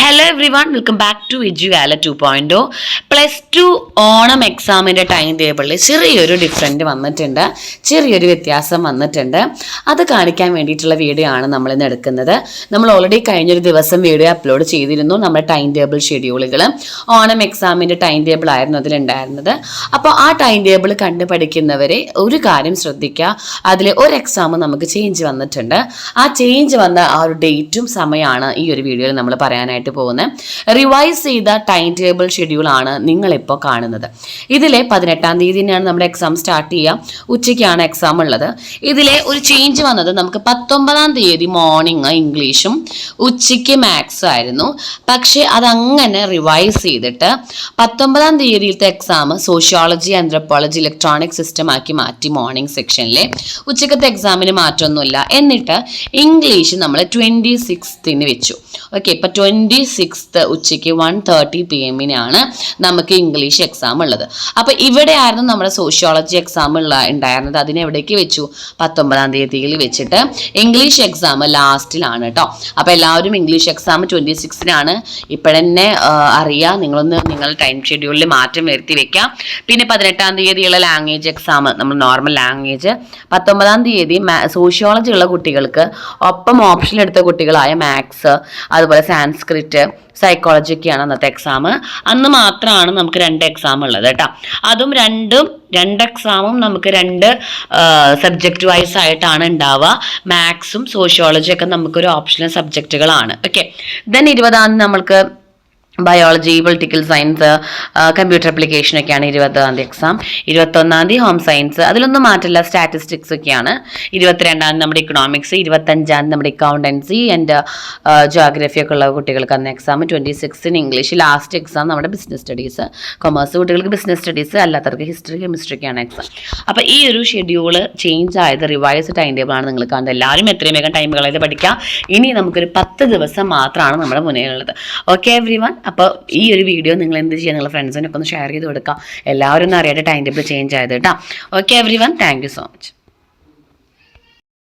Hello everyone welcome back to Eduvala to point plus two Onam എക്സാമിന്റെ time ടേബിളിൽ ചെറിയൊരു different വന്നിട്ടുണ്ട്. ചെറിയൊരു വ്യത്യാസം വന്നിട്ടുണ്ട്. അത് കാണിക്കാൻ വേണ്ടിയിട്ടുള്ള വീഡിയോ ആണ് നമ്മൾ ഇന്ന് എടുക്കുന്നത്. നമ്മൾ ഓൾറെഡി കഴിഞ്ഞൊരു ദിവസം വീഡിയോ അപ്ലോഡ് ചെയ്തിരുന്നു. നമ്മുടെ ടൈം ടേബിൾ ഷെഡ്യൂളുകൾ ഓണം എക്സാമിന്റെ ടൈം ടേബിൾ ആയിരുന്നു അതിലുണ്ടായിരുന്നത്. അപ്പോൾ ആ ടൈം ടേബിൾ കണ്ടു പഠിക്കുന്നവരെ ഒരു കാര്യം ശ്രദ്ധിക്കുക അതിൽ ഒരു എക്സാം നമുക്ക് ചേഞ്ച് വന്നിട്ടുണ്ട്. ആ ചേഞ്ച് വന്ന ആ ഒരു ഡേറ്റും സമയമാണ് ഈ ഒരു വീഡിയോയിൽ നമ്മൾ പറയാനായിട്ട് പോകുന്നത്. റിവൈസ് ചെയ്ത ടൈം ടേബിൾ ഷെഡ്യൂളാണ് നിങ്ങളിപ്പോൾ കാണുന്നത്. ഇതിലെ പതിനെട്ടാം തീയതി തന്നെയാണ് നമ്മുടെ എക്സാം സ്റ്റാർട്ട് ചെയ്യുക ഉച്ചയ്ക്കാണ് എക്സാം ഉള്ളത്. ഇതിലെ ഒരു ചേഞ്ച് വന്നത് നമുക്ക് പത്തൊമ്പതാം തീയതി മോർണിംഗ് ഇംഗ്ലീഷും ഉച്ചയ്ക്ക് മാത്സും ആയിരുന്നു. പക്ഷേ അതങ്ങനെ റിവൈസ് ചെയ്തിട്ട് പത്തൊമ്പതാം തീയതിയിലത്തെ exam sociology anthropology electronic system ആക്കി മാറ്റി മോർണിംഗ് സെക്ഷനിലെ ഉച്ചക്കത്തെ എക്സാമിന് മാറ്റമൊന്നുമില്ല. എന്നിട്ട് ഇംഗ്ലീഷ് നമ്മൾ ട്വന്റി സിക്സ്തിന് വെച്ചു. ഓക്കെ ഇപ്പം ട്വന്റി സിക്സ് ഉച്ചയ്ക്ക് വൺ തേർട്ടി പി എമ്മിനാണ് നമുക്ക് ഇംഗ്ലീഷ് എക്സാം ഉള്ളത്. അപ്പോൾ ഇവിടെ ആയിരുന്നു നമ്മുടെ സോഷ്യോളജി എക്സാം ഉള്ള ഉണ്ടായിരുന്നത്. അതിനെവിടേക്ക് വെച്ചു? പത്തൊമ്പതാം തീയതിയിൽ വെച്ചിട്ട് ഇംഗ്ലീഷ് എക്സാം ലാസ്റ്റിലാണ് കേട്ടോ അപ്പോൾ എല്ലാവരും ഇംഗ്ലീഷ് എക്സാം ട്വന്റി സിക്സിനാണ് ഇപ്പോഴന്നെ അറിയാം. നിങ്ങളൊന്ന് നിങ്ങൾ ടൈം ഷെഡ്യൂളിൽ മാറ്റം വരുത്തി വെക്കാം. പിന്നെ പതിനെട്ടാം തീയതിയുള്ള ലാംഗ്വേജ് എക്സാം നമ്മൾ നോർമൽ ലാംഗ്വേജ് പത്തൊമ്പതാം തീയതി സോഷ്യോളജി ഉള്ള കുട്ടികൾക്ക് ഒപ്പം ഓപ്ഷൻ എടുത്ത കുട്ടികളായ മാത്സ് അതുപോലെ സാൻസ്ക്രിറ്റ് സൈക്കോളജി ഒക്കെയാണ് അന്നത്തെ എക്സാം അന്ന് മാത്രമാണ് നമുക്ക് രണ്ട് എക്സാം ഉള്ളത് കേട്ടോ. അതും രണ്ടും രണ്ട് എക്സാമും നമുക്ക് രണ്ട് സബ്ജക്റ്റ് വൈസ് ആയിട്ടാണ് ഉണ്ടാവുക മാത്സും സോഷ്യോളജിയൊക്കെ നമുക്കൊരു ഓപ്ഷണൽ സബ്ജക്റ്റുകളാണ് ഓക്കെ ദെൻ ഇരുപതാം നമ്മൾക്ക് ബയോളജി പൊളിറ്റിക്കൽ സയൻസ് കമ്പ്യൂട്ടർ അപ്ലിക്കേഷനൊക്കെയാണ് ഇരുപതാം തീയതി എക്സാം ഇരുപത്തൊന്നാം തീയതി ഹോം സയൻസ് അതിലൊന്നും മാറ്റില്ല സ്റ്റാറ്റിസ്റ്റിക്സ് ഒക്കെയാണ്. ഇരുപത്തിരണ്ടാം തീയതി നമ്മുടെ ഇക്കണോമിക്സ് ഇരുപത്തഞ്ചാം തീയതി നമ്മുടെ അക്കൗണ്ടൻസി ആൻഡ് ജോഗ്രഫി ഒക്കെ ഉള്ള കുട്ടികൾക്ക് അന്ന് എക്സാം ട്വന്റി സിക്സിന് ഇംഗ്ലീഷ് ലാസ്റ്റ് എക്സാം നമ്മുടെ ബിസിനസ് സ്റ്റഡീസ് കൊമേഴ്സ് കുട്ടികൾക്ക് ബിസിനസ് സ്റ്റഡീസ് അല്ലാത്തവർക്ക് ഹിസ്റ്ററി കെമിസ്ട്രി ഒക്കെയാണ് എക്സാം അപ്പോൾ ഈ ഒരു ഷെഡ്യൂൾ ചേഞ്ച് ആയത് റിവൈസ് ടൈം ടേബിൾ ആണ് നിങ്ങൾ കാണുന്നത്. എല്ലാവരും എത്രയും വേഗം ടൈം കളയത് പഠിക്കാം. ഇനി നമുക്കൊരു പത്ത് ദിവസം മാത്രമാണ് നമ്മുടെ മുന്നിലുള്ളത്. ഓക്കെ എവ്രി വൺ അപ്പോൾ ഈ ഒരു വീഡിയോ നിങ്ങൾ എന്ത് ചെയ്യുക നിങ്ങളുടെ ഫ്രണ്ട്സിനൊക്കെ ഒന്ന് ഷെയർ ചെയ്ത് കൊടുക്കുക എല്ലാവരും ഒന്ന് അറിയാതെ ടൈം ടേബിൾ ചേഞ്ച് ആയത് കേട്ടോ. Okay everyone thank you so much